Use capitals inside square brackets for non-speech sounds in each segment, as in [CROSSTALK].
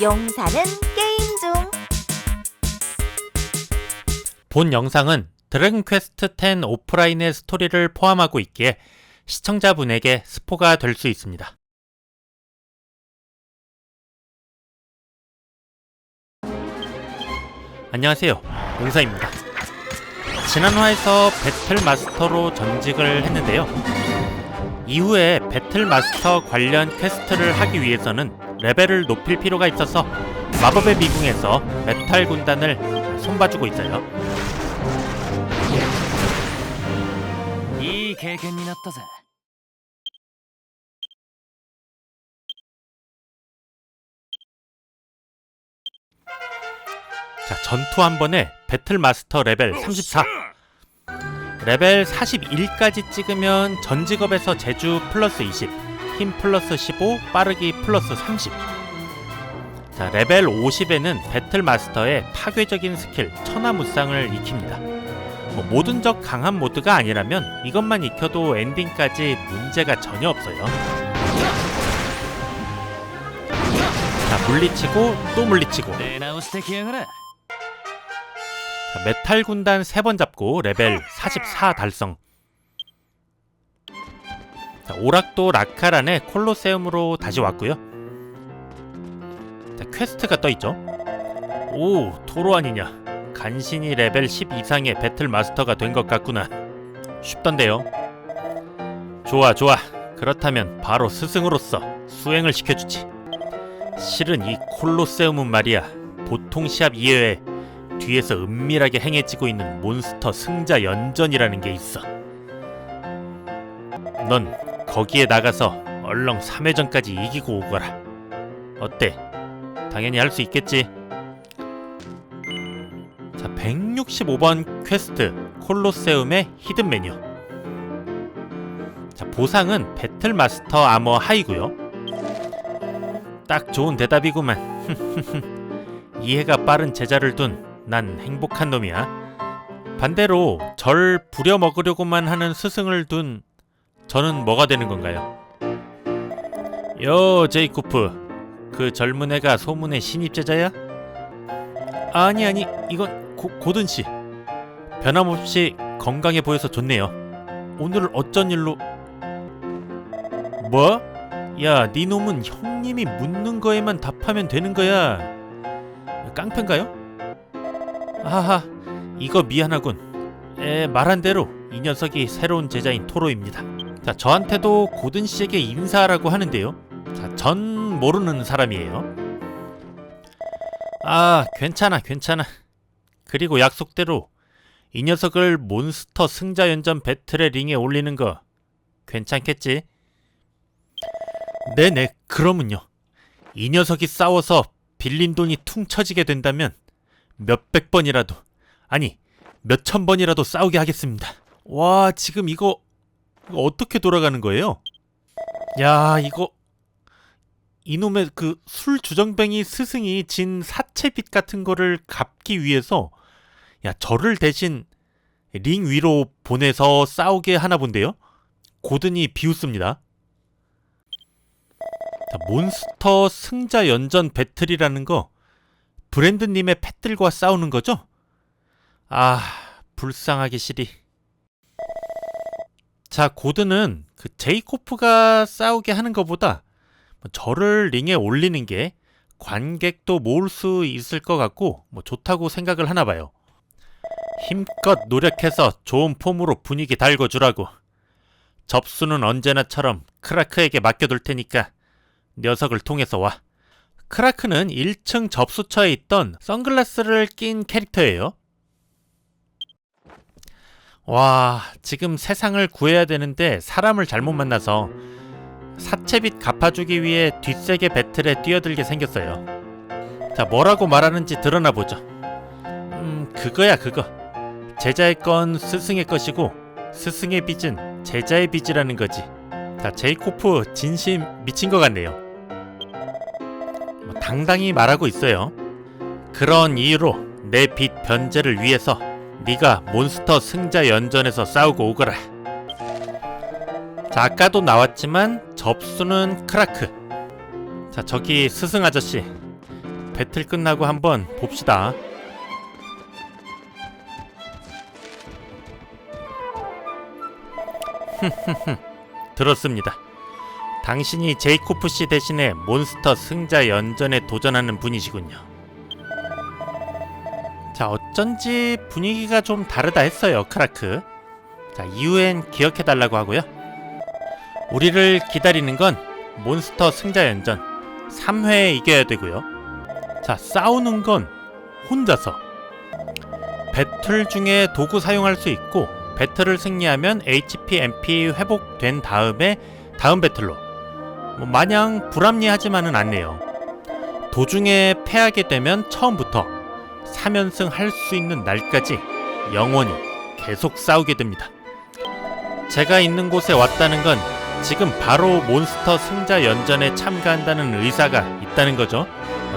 용사는 게임 중. 본 영상은 드래곤 퀘스트 10 오프라인의 스토리를 포함하고 있기에 시청자분에게 스포가 될 수 있습니다. 안녕하세요. 용사입니다. 지난 화에서 배틀 마스터로 전직을 했는데요. 이후에 배틀마스터 관련 퀘스트를 하기 위해서는 레벨을 높일 필요가 있어서 마법의 미궁에서 메탈 군단을 손봐주고 있어요. 이 경험이 났다세. 자, 전투 한 번에 배틀마스터 레벨 34. 레벨 41까지 찍으면 전 직업에서 제주 플러스 20, 힘 플러스 15, 빠르기 플러스 30. 자, 레벨 50에는 배틀 마스터의 파괴적인 스킬 천하무쌍을 익힙니다. 뭐 모든 적 강한 모드가 아니라면 이것만 익혀도 엔딩까지 문제가 전혀 없어요. 자, 물리치고 또 물리치고 메탈 군단 3번 잡고 레벨 44 달성. 자, 오락도 라카란의 콜로세움으로 다시 왔고요. 자, 퀘스트가 떠 있죠. 오, 토로 아니냐. 간신히 레벨 10 이상의 배틀 마스터가 된 것 같구나. 쉽던데요. 좋아, 좋아. 그렇다면 바로 스승으로서 수행을 시켜주지. 실은 이 콜로세움은 말이야. 보통 시합 이외에 뒤에서 은밀하게 행해지고 있는 몬스터 승자 연전이라는 게 있어. 넌 거기에 나가서 얼렁 3회전까지 이기고 오거라. 어때? 당연히 할 수 있겠지. 자, 165번 퀘스트 콜로세움의 히든 메뉴. 자, 보상은 배틀 마스터 아머 하이고요. 딱 좋은 대답이구만. [LAUGHS] 이해가 빠른 제자를 둔 난 행복한 놈이야. 반대로 절 부려먹으려고만 하는 스승을 둔 저는 뭐가 되는 건가요? 요 제이코프 그 젊은 애가 소문의 신입 제자야? 아니 아니 이건 고, 고든 씨 변함없이 건강해 보여서 좋네요. 오늘 어쩐 일로 뭐? 야, 네 놈은 형님이 묻는 거에만 답하면 되는 거야. 깡패인가요? 하하, 이거 미안하군. 에, 말한 대로 이 녀석이 새로운 제자인 토로입니다. 자, 저한테도 고든 씨에게 인사하라고 하는데요. 자, 전 모르는 사람이에요. 아, 괜찮아, 괜찮아. 그리고 약속대로 이 녀석을 몬스터 승자 연전 배틀의 링에 올리는 거 괜찮겠지? 네네, 그러면요. 이 녀석이 싸워서 빌린 돈이 퉁쳐지게 된다면 몇백 번이라도 아니 몇천 번이라도 싸우게 하겠습니다. 와 지금 이거, 이거 어떻게 돌아가는 거예요? 야 이거 이놈의 그 술 주정뱅이 스승이 진 사채빚 같은 거를 갚기 위해서 야 저를 대신 링 위로 보내서 싸우게 하나 본데요? 고든이 비웃습니다. 자, 몬스터 승자 연전 배틀이라는 거 브랜드님의 펫들과 싸우는 거죠? 아, 불쌍하기 싫이. 자, 고드는 그 제이코프가 싸우게 하는 것보다 뭐 저를 링에 올리는 게 관객도 모을 수 있을 것 같고 뭐 좋다고 생각을 하나 봐요. 힘껏 노력해서 좋은 폼으로 분위기 달궈주라고. 접수는 언제나처럼 크라크에게 맡겨둘 테니까 녀석을 통해서 와. 크라크는 1층 접수처에 있던 선글라스를 낀 캐릭터예요. 와, 지금 세상을 구해야 되는데 사람을 잘못 만나서 사채빚 갚아주기 위해 뒷세계 배틀에 뛰어들게 생겼어요. 자, 뭐라고 말하는지 드러나 보죠. 음, 그거야, 그거. 제자의 건 스승의 것이고 스승의 빚은 제자의 빚이라는 거지. 자, 제이코프 진심 미친 것 같네요. 뭐 당당히 말하고 있어요. 그런 이유로 내 빚 변제를 위해서 네가 몬스터 승자 연전에서 싸우고 오거라. 자, 아까도 나왔지만 접수는 크라크. 자, 저기 스승 아저씨. 배틀 끝나고 한번 봅시다. [LAUGHS] 들었습니다. 당신이 제이코프 씨 대신에 몬스터 승자 연전에 도전하는 분이시군요. 자, 어쩐지 분위기가 좀 다르다 했어요, 크라크. 자, 이후엔 기억해 달라고 하고요. 우리를 기다리는 건 몬스터 승자 연전 3회에 이겨야 되고요. 자, 싸우는 건 혼자서. 배틀 중에 도구 사용할 수 있고 배틀을 승리하면 HP, MP 회복된 다음에 다음 배틀로 뭐 마냥 불합리하지만은 않네요. 도중에 패하게 되면 처음부터 3연승 할 수 있는 날까지 영원히 계속 싸우게 됩니다. 제가 있는 곳에 왔다는 건 지금 바로 몬스터 승자 연전에 참가한다는 의사가 있다는 거죠.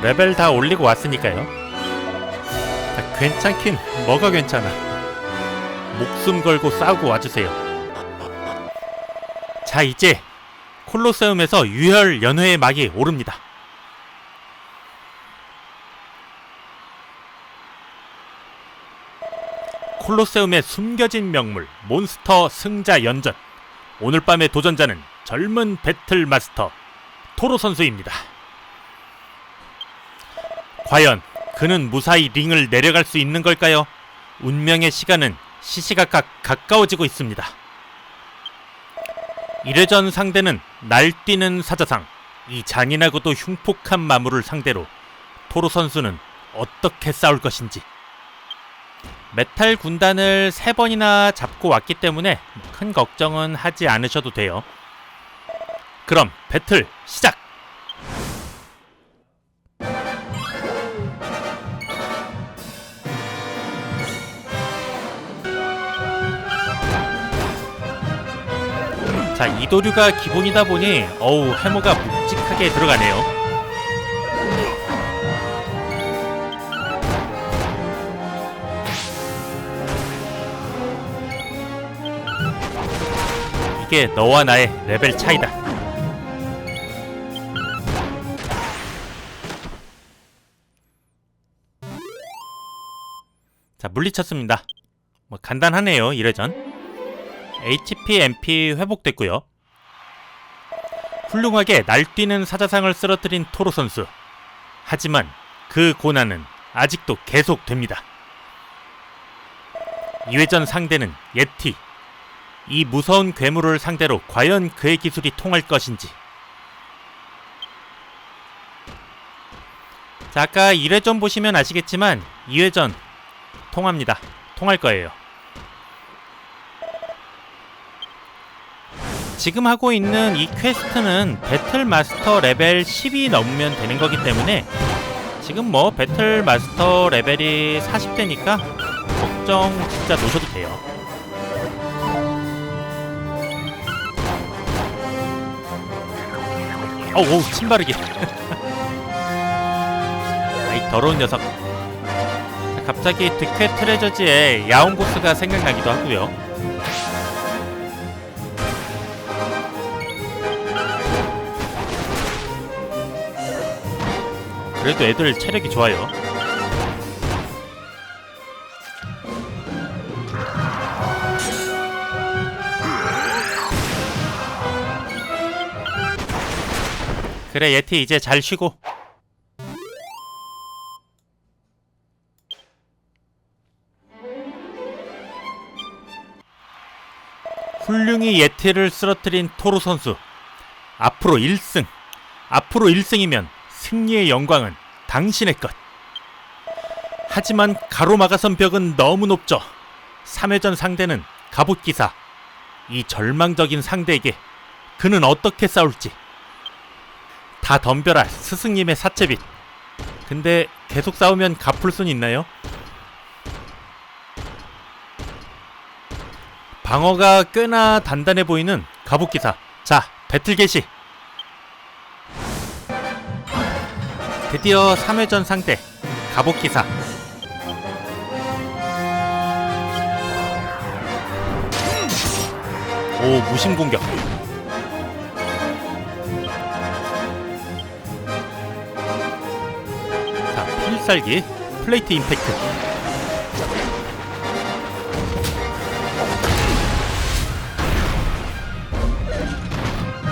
레벨 다 올리고 왔으니까요. 아, 괜찮긴 뭐가 괜찮아. 목숨 걸고 싸우고 와주세요. 자 이제 콜로세움에서 유혈 연회의 막이 오릅니다. 콜로세움의 숨겨진 명물 몬스터 승자 연전 오늘 밤의 도전자는 젊은 배틀 마스터 토로 선수입니다. 과연 그는 무사히 링을 내려갈 수 있는 걸까요? 운명의 시간은 시시각각 가까워지고 있습니다. 1회전 상대는 날뛰는 사자상 이 잔인하고도 흉폭한 마물을 상대로 토로 선수는 어떻게 싸울 것인지 메탈 군단을 세 번이나 잡고 왔기 때문에 큰 걱정은 하지 않으셔도 돼요. 그럼 배틀 시작! 자, 이도류가 기본이다 보니 어우, 해머가 묵직하게 들어가네요. 이게 너와 나의 레벨 차이다. 자, 물리쳤습니다. 뭐 간단하네요, 이래전. HP, MP 회복됐고요. 훌륭하게 날뛰는 사자상을 쓰러뜨린 토로 선수. 하지만 그 고난은 아직도 계속됩니다. 2회전 상대는 예티. 이 무서운 괴물을 상대로 과연 그의 기술이 통할 것인지. 자, 아까 1회전 보시면 아시겠지만 2회전 통합니다. 통할 거예요. 지금 하고 있는 이 퀘스트는 배틀 마스터 레벨 10이 넘으면 되는 거기 때문에 지금 뭐 배틀 마스터 레벨이 40대니까 걱정 진짜 놓으셔도 돼요. 어우, 침바르기. [LAUGHS] 아이 더러운 녀석. 자, 갑자기 득회 트레저지의 야옹 보스가 생각나기도 하고요. 그래도 애들 체력이 좋아요. 그래 예티 이제 잘 쉬고. 훌륭히 예티를 쓰러뜨린 토로 선수. 앞으로 1승. 앞으로 1승이면 승리의 영광은 당신의 것. 하지만 가로막아선 벽은 너무 높죠. 3회전 상대는 갑옷기사. 이 절망적인 상대에게 그는 어떻게 싸울지. 다 덤벼라 스승님의 사채빗. 근데 계속 싸우면 갚을 순 있나요? 방어가 꽤나 단단해 보이는 갑옷기사. 자 배틀 개시 드디어 3회전 상대 갑옷기사. 오 무심 공격. 자 필살기 플레이트 임팩트.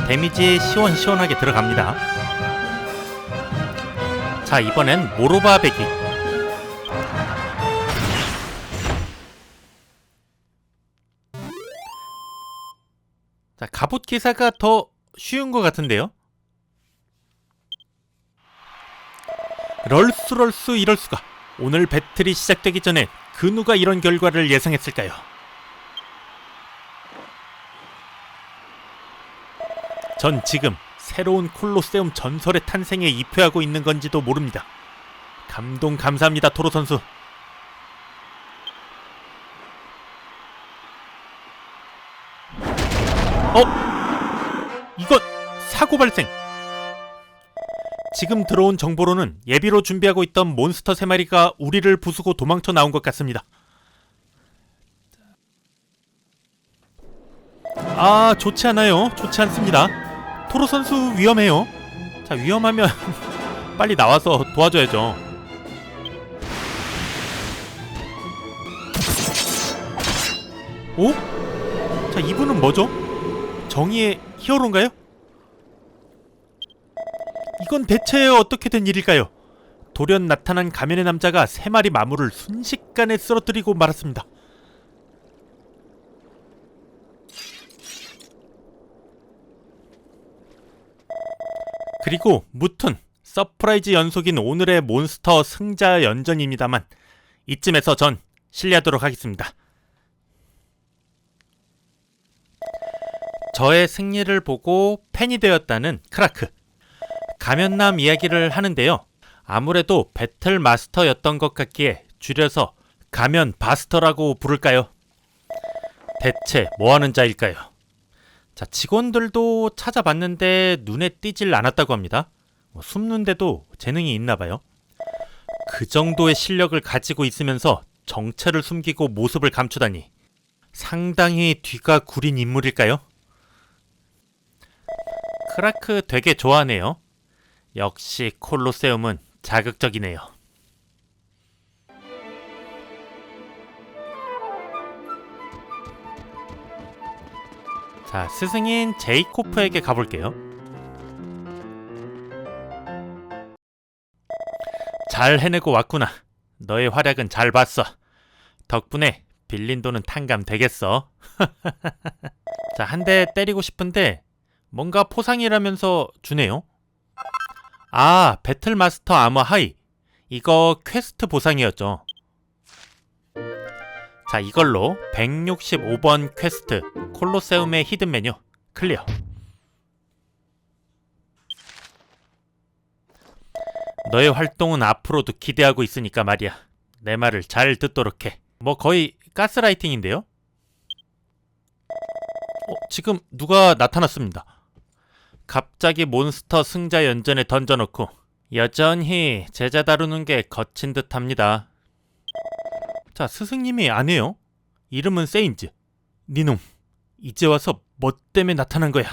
데미지 시원시원하게 들어갑니다 자 이번엔 모로바 배기 자 갑옷 기사가 더 쉬운 것 같은데요 럴수 럴수 이럴 수가. 오늘 배틀이 시작되기 전에 그 누가 이런 결과를 예상했을까요? 전 지금 새로운 콜로세움 전설의 탄생에 입회하고 있는 건지도 모릅니다. 감동 감사합니다, 토로 선수. 어? 이건 사고 발생. 지금 들어온 정보로는 예비로 준비하고 있던 몬스터 세 마리가 우리를 부수고 도망쳐 나온 것 같습니다. 아, 좋지 않아요. 좋지 않습니다. 토로 선수 위험해요. 자, 위험하면 [LAUGHS] 빨리 나와서 도와줘야죠. 오? 자, 이분은 뭐죠? 정의의 히어로인가요? 이건 대체 어떻게 된 일일까요? 돌연 나타난 가면의 남자가 세 마리 마물을 순식간에 쓰러뜨리고 말았습니다. 그리고 무튼 서프라이즈 연속인 오늘의 몬스터 승자 연전입니다만 이쯤에서 전 실례하도록 하겠습니다. 저의 승리를 보고 팬이 되었다는 크라크. 가면남 이야기를 하는데요. 아무래도 배틀 마스터였던 것 같기에 줄여서 가면 바스터라고 부를까요? 대체 뭐 하는 자일까요? 자, 직원들도 찾아봤는데 눈에 띄질 않았다고 합니다. 뭐 숨는데도 재능이 있나 봐요. 그 정도의 실력을 가지고 있으면서 정체를 숨기고 모습을 감추다니 상당히 뒤가 구린 인물일까요? 크라크 되게 좋아하네요. 역시 콜로세움은 자극적이네요. 자, 스승인 제이코프에게 가볼게요. 잘 해내고 왔구나. 너의 활약은 잘 봤어. 덕분에 빌린 돈은 탕감 되겠어. [LAUGHS] 자, 한 대 때리고 싶은데 뭔가 포상이라면서 주네요. 아, 배틀마스터 아머 하이. 이거 퀘스트 보상이었죠. 자, 이걸로 165번 퀘스트 콜로세움의 히든 메뉴 클리어. 너의 활동은 앞으로도 기대하고 있으니까 말이야. 내 말을 잘 듣도록 해. 뭐 거의 가스라이팅인데요? 어, 지금 누가 나타났습니다. 갑자기 몬스터 승자 연전에 던져놓고 여전히 제자 다루는 게 거친 듯합니다. 자, 스승님이 아니에요. 이름은 세인즈. 니놈, 이제 와서 뭐 때문에 나타난 거야?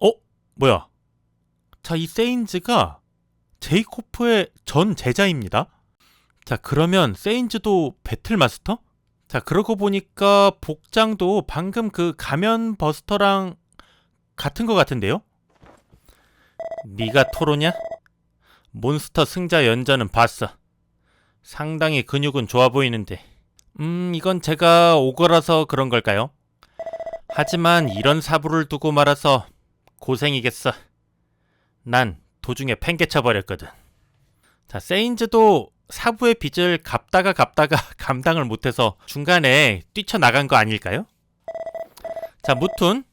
어? 뭐야? 자, 이 세인즈가 제이코프의 전 제자입니다. 자, 그러면 세인즈도 배틀마스터? 자, 그러고 보니까 복장도 방금 그 가면 버스터랑 같은 것 같은데요? 네가 토로냐? 몬스터 승자 연전은 봤어. 상당히 근육은 좋아 보이는데. 음, 이건 제가 오거라서 그런 걸까요? 하지만 이런 사부를 두고 말아서 고생이겠어. 난 도중에 팽개쳐 버렸거든. 자, 세인즈도 사부의 빚을 갚다가 갚다가 [LAUGHS] 감당을 못해서 중간에 뛰쳐나간 거 아닐까요? 자, 무튼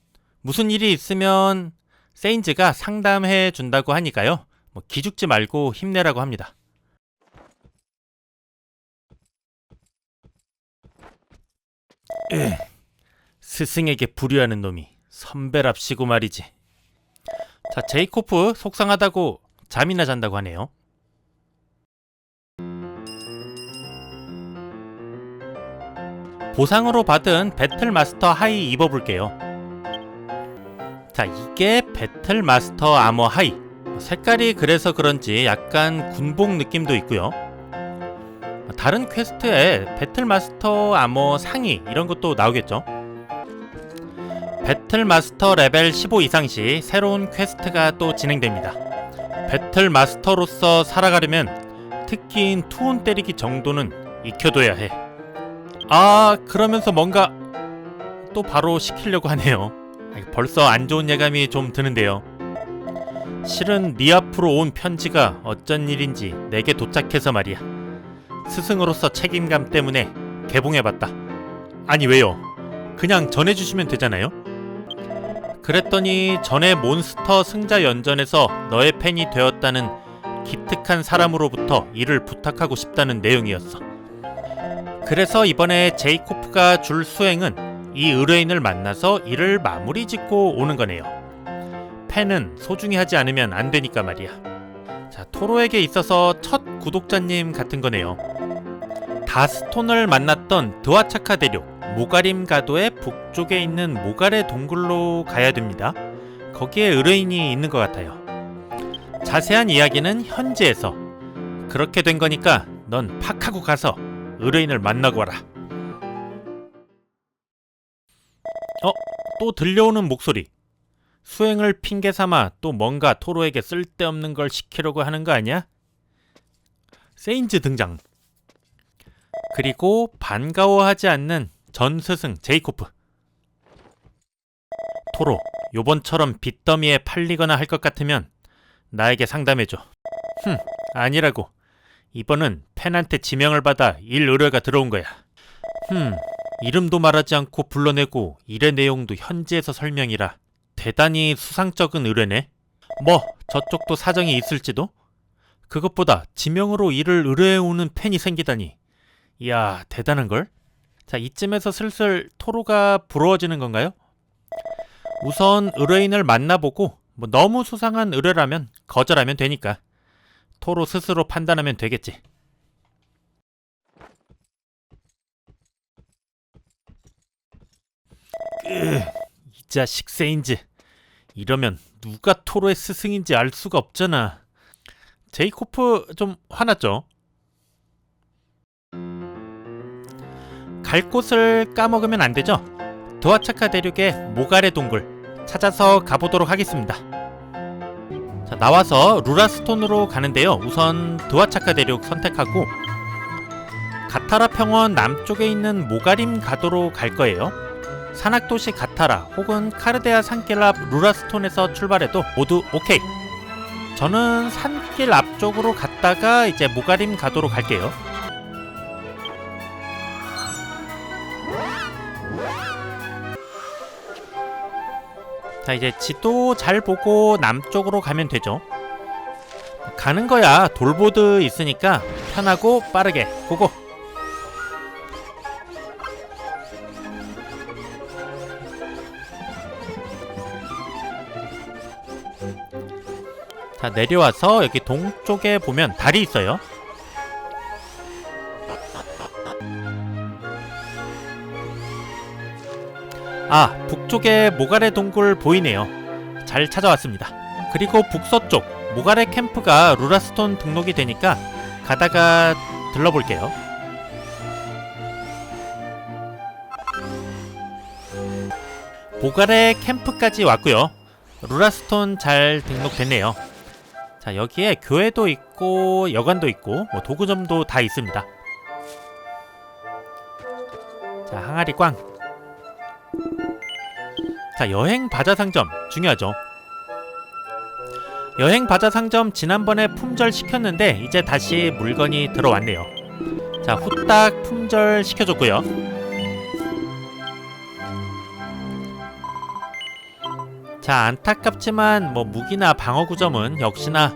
무슨 일이 있으면 세인즈가 상담해 준다고 하니까요. 뭐 기죽지 말고 힘내라고 합니다. 스승에게 불효하는 놈이 선배랍시고 말이지. 자, 제이코프 속상하다고 잠이나 잔다고 하네요. 보상으로 받은 배틀마스터 하이 입어볼게요. 자, 이게 배틀마스터 아머 하이. 색깔이 그래서 그런지 약간 군복 느낌도 있고요. 다른 퀘스트에 배틀마스터 아머 상위 이런 것도 나오겠죠. 배틀마스터 레벨 15 이상 시 새로운 퀘스트가 또 진행됩니다. 배틀마스터로서 살아가려면 특기인 투혼 때리기 정도는 익혀둬야 해. 아, 그러면서 뭔가 또 바로 시키려고 하네요. 벌써 안 좋은 예감이 좀 드는데요. 실은 네 앞으로 온 편지가 어쩐 일인지 내게 도착해서 말이야. 스승으로서 책임감 때문에 개봉해봤다. 아니 왜요? 그냥 전해주시면 되잖아요. 그랬더니 전에 몬스터 승자 연전에서 너의 팬이 되었다는 기특한 사람으로부터 일을 부탁하고 싶다는 내용이었어. 그래서 이번에 제이코프가 줄 수행은 이 의뢰인을 만나서 일을 마무리 짓고 오는 거네요. 팬은 소중히 하지 않으면 안 되니까 말이야. 자, 토로에게 있어서 첫 구독자님 같은 거네요. 다스톤을 만났던 드와차카 대륙 모가림 가도의 북쪽에 있는 모가레 동굴로 가야 됩니다. 거기에 의뢰인이 있는 것 같아요. 자세한 이야기는 현지에서. 그렇게 된 거니까 넌 팍하고 가서 의뢰인을 만나고 와라. 어? 또 들려오는 목소리. 수행을 핑계 삼아 또 뭔가 토로에게 쓸데없는 걸 시키려고 하는 거 아니야? 세인즈 등장. 그리고 반가워하지 않는 전 스승 제이코프. 토로, 요번처럼 빚더미에 팔리거나 할 것 같으면 나에게 상담해줘. 흠, 아니라고. 이번은 팬한테 지명을 받아 일 의뢰가 들어온 거야. 흠, 이름도 말하지 않고 불러내고 일의 내용도 현지에서 설명이라 대단히 수상쩍은 의뢰네. 뭐 저쪽도 사정이 있을지도. 그것보다 지명으로 일을 의뢰해오는 팬이 생기다니. 이야 대단한 걸. 자 이쯤에서 슬슬 토로가 부러워지는 건가요? 우선 의뢰인을 만나보고 뭐 너무 수상한 의뢰라면 거절하면 되니까 토로 스스로 판단하면 되겠지. 으, 이 자식 세인즈. 이러면 누가 토로의 스승인지 알 수가 없잖아. 제이코프 좀 화났죠? 갈 곳을 까먹으면 안 되죠? 드와차카 대륙의 모가레 동굴 찾아서 가보도록 하겠습니다. 자, 나와서 루라스톤으로 가는데요. 우선 드와차카 대륙 선택하고 가타라 평원 남쪽에 있는 모가림 가도로 갈 거예요. 산악도시 가타라 혹은 카르데아 산길 앞 루라스톤에서 출발해도 모두 오케이. 저는 산길 앞쪽으로 갔다가 이제 모가림 가도로 갈게요. 자 이제 지도 잘 보고 남쪽으로 가면 되죠. 가는 거야 돌보드 있으니까 편하고 빠르게 고고. 자 내려와서 여기 동쪽에 보면 달이 있어요. 아 북쪽에 모가레 동굴 보이네요. 잘 찾아왔습니다. 그리고 북서쪽 모가레 캠프가 루라스톤 등록이 되니까 가다가 들러볼게요. 모가레 캠프까지 왔고요. 루라스톤 잘 등록됐네요. 자 여기에 교회도 있고 여관도 있고 뭐 도구점도 다 있습니다. 자 항아리 꽝. 자 여행 바자 상점 중요하죠. 여행 바자 상점 지난번에 품절 시켰는데 이제 다시 물건이 들어왔네요. 자 후딱 품절 시켜줬고요. 자 안타깝지만 뭐 무기나 방어 구점은 역시나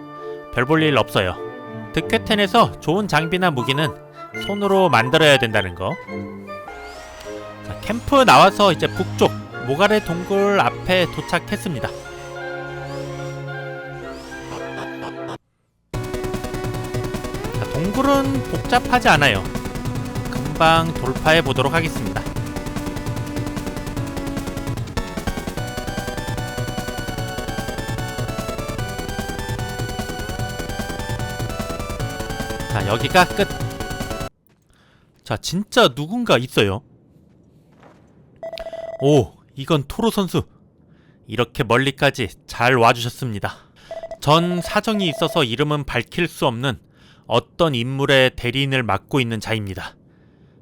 별 볼 일 없어요. 득회텐에서 좋은 장비나 무기는 손으로 만들어야 된다는 거. 자, 캠프 나와서 이제 북쪽 모가레 동굴 앞에 도착했습니다. 자, 동굴은 복잡하지 않아요. 금방 돌파해 보도록 하겠습니다. 자, 여기가 끝. 자, 진짜 누군가 있어요. 오, 이건 토로 선수. 이렇게 멀리까지 잘 와주셨습니다. 전 사정이 있어서 이름은 밝힐 수 없는 어떤 인물의 대리인을 맡고 있는 자입니다.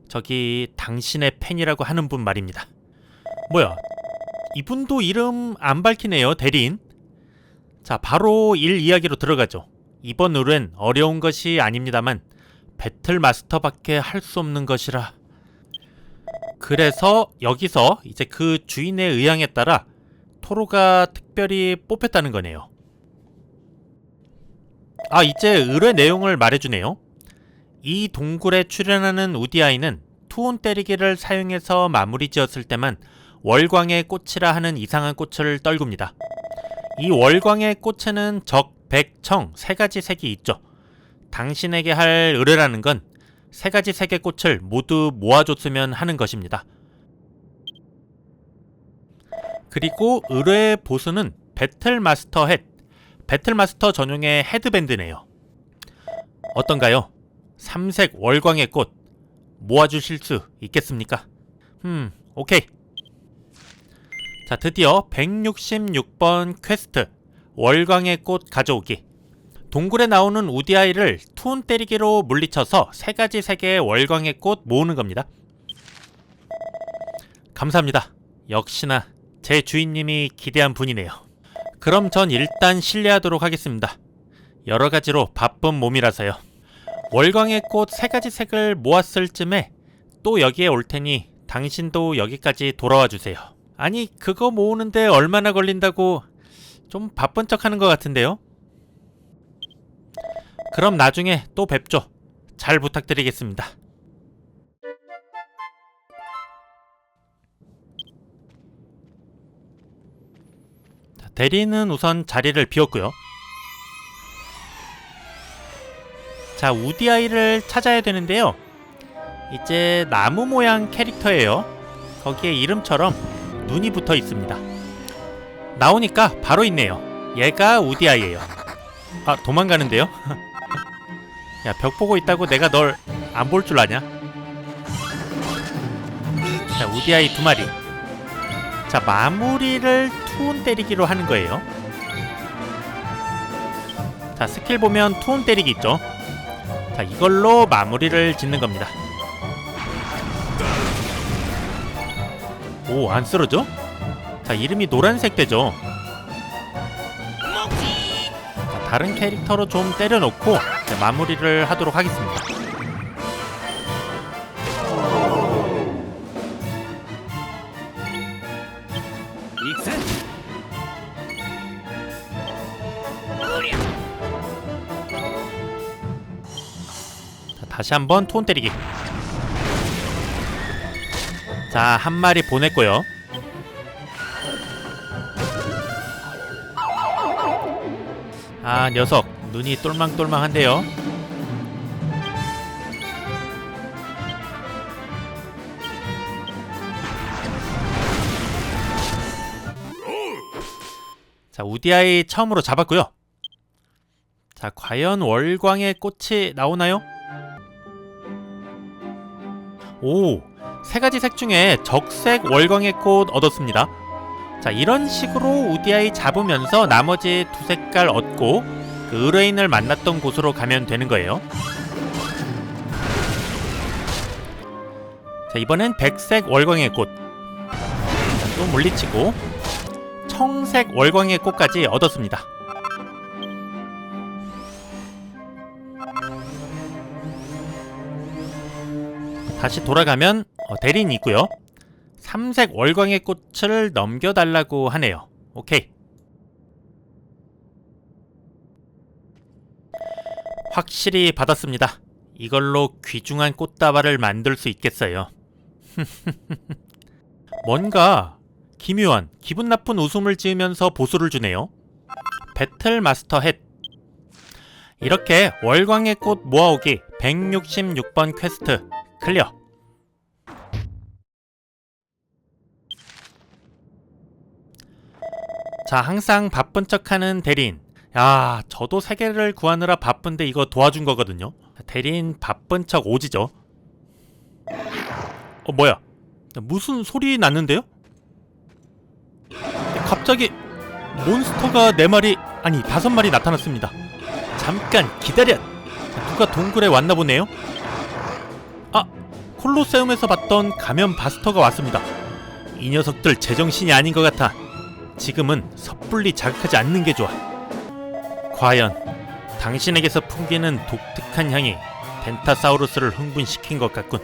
저기 당신의 팬이라고 하는 분 말입니다. 뭐야? 이분도 이름 안 밝히네요, 대리인. 자, 바로 일 이야기로 들어가죠. 이번 의뢰는 어려운 것이 아닙니다만 배틀 마스터밖에 할 수 없는 것이라. 그래서 여기서 이제 그 주인의 의향에 따라 토로가 특별히 뽑혔다는 거네요. 아, 이제 의뢰 내용을 말해주네요. 이 동굴에 출연하는 우디아이는 투혼 때리기를 사용해서 마무리 지었을 때만 월광의 꽃이라 하는 이상한 꽃을 떨굽니다. 이 월광의 꽃에는 적, 백, 청 세 가지 색이 있죠. 당신에게 할 의뢰라는 건 세 가지 색의 꽃을 모두 모아줬으면 하는 것입니다. 그리고 의뢰의 보스는 배틀마스터 헷, 배틀마스터 전용의 헤드밴드네요. 어떤가요? 삼색 월광의 꽃 모아주실 수 있겠습니까? 음, 오케이. 자, 드디어 166번 퀘스트 월광의 꽃 가져오기. 동굴에 나오는 우디아이를 투혼 때리기로 물리쳐서 세 가지 색의 월광의 꽃 모으는 겁니다. 감사합니다. 역시나 제 주인님이 기대한 분이네요. 그럼 전 일단 실례하도록 하겠습니다. 여러 가지로 바쁜 몸이라서요. 월광의 꽃 세 가지 색을 모았을 쯤에 또 여기에 올 테니 당신도 여기까지 돌아와 주세요. 아니, 그거 모으는데 얼마나 걸린다고 좀 바쁜 척 하는 것 같은데요? 그럼 나중에 또 뵙죠. 잘 부탁드리겠습니다. 자, 대리는 우선 자리를 비웠고요. 자, 우디아이를 찾아야 되는데요. 이제 나무 모양 캐릭터예요. 거기에 이름처럼 눈이 붙어 있습니다. 나오니까 바로 있네요. 얘가 우디아이예요. 아, 도망가는데요? [LAUGHS] 야, 벽 보고 있다고 내가 널 안 볼 줄 아냐? 자, 우디아이 두 마리. 자, 마무리를 투혼 때리기로 하는 거예요. 자, 스킬 보면 투혼 때리기 있죠? 자, 이걸로 마무리를 짓는 겁니다. 오, 안 쓰러져? 자, 이름이 노란색 되죠? 자, 다른 캐릭터로 좀 때려놓고 마무리를 하도록 하겠습니다. 다시 한번 톤 때리기. 자, 한 마리 보냈고요. 아, 녀석 눈이 똘망똘망한데요. 자, 우디아이 처음으로 잡았고요. 자, 과연 월광의 꽃이 나오나요? 오, 세 가지 색 중에 적색 월광의 꽃 얻었습니다. 자, 이런 식으로 우디아이 잡으면서 나머지 두 색깔 얻고 그 의뢰인을 만났던 곳으로 가면 되는 거예요. 자, 이번엔 백색 월광의 꽃. 자, 또 물리치고 청색 월광의 꽃까지 얻었습니다. 다시 돌아가면 어, 대리인이 있고요. 삼색 월광의 꽃을 넘겨달라고 하네요. 오케이. 확실히 받았습니다. 이걸로 귀중한 꽃다발을 만들 수 있겠어요. [LAUGHS] 뭔가 기묘한 기분 나쁜 웃음을 지으면서 보수를 주네요. 배틀 마스터 헷. 이렇게 월광의 꽃 모아오기 166번 퀘스트 클리어. 자, 항상 바쁜 척하는 대리인. 야, 저도 세계를 구하느라 바쁜데 이거 도와준 거거든요. 대리인 바쁜 척 오지죠. 어, 뭐야? 무슨 소리 났는데요? 갑자기 몬스터가 네 마리, 아니 다섯 마리 나타났습니다. 잠깐 기다려. 누가 동굴에 왔나 보네요. 아, 콜로세움에서 봤던 가면 바스터가 왔습니다. 이 녀석들 제정신이 아닌 것 같아. 지금은 섣불리 자극하지 않는 게 좋아. 과연 당신에게서 풍기는 독특한 향이 덴타사우루스를 흥분시킨 것 같군.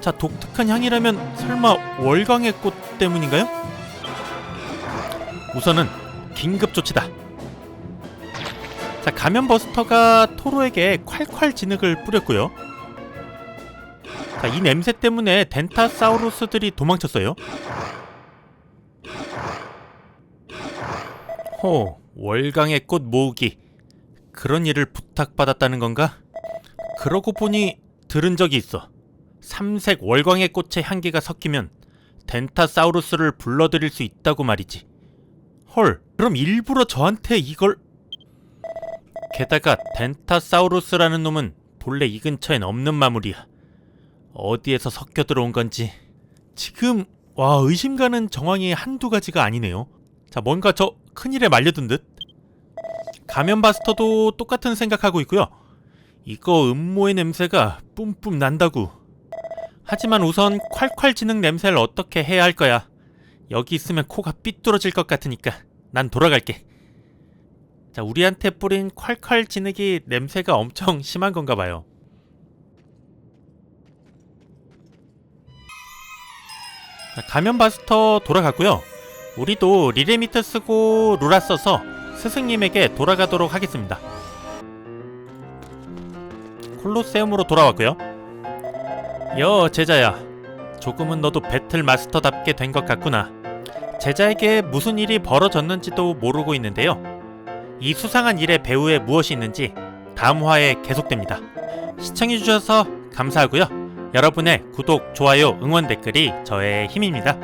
자, 독특한 향이라면 설마 월광의 꽃 때문인가요? 우선은 긴급 조치다. 자, 가면 버스터가 토로에게 콸콸 진흙을 뿌렸고요. 자, 이 냄새 때문에 덴타사우루스들이 도망쳤어요. 호, 월광의 꽃 모으기. 그런 일을 부탁받았다는 건가? 그러고 보니 들은 적이 있어. 삼색 월광의 꽃의 향기가 섞이면 덴타사우루스를 불러들일 수 있다고 말이지. 헐, 그럼 일부러 저한테 이걸... 게다가 덴타사우루스라는 놈은 본래 이 근처엔 없는 마물이야. 어디에서 섞여 들어온 건지. 지금 와 의심 가는 정황이 한두 가지가 아니네요. 자, 뭔가 저 큰일에 말려든 듯. 가면 바스터도 똑같은 생각하고 있고요. 이거 음모의 냄새가 뿜뿜 난다고. 하지만 우선 콸콸 지능 냄새를 어떻게 해야 할 거야. 여기 있으면 코가 삐뚤어질 것 같으니까 난 돌아갈게. 자, 우리한테 뿌린 콸콸 진흙이 냄새가 엄청 [LAUGHS] 심한 건가 봐요. 자, 가면 바스터 돌아갔고요. 우리도 리레미트 쓰고 루라 써서 스승님에게 돌아가도록 하겠습니다. 콜로세움으로 돌아왔고요. 여 제자야, 조금은 너도 배틀 마스터답게 된 것 같구나. 제자에게 무슨 일이 벌어졌는지도 모르고 있는데요. 이 수상한 일의 배후에 무엇이 있는지 다음 화에 계속됩니다. 시청해주셔서 감사하고요. 여러분의 구독, 좋아요, 응원 댓글이 저의 힘입니다.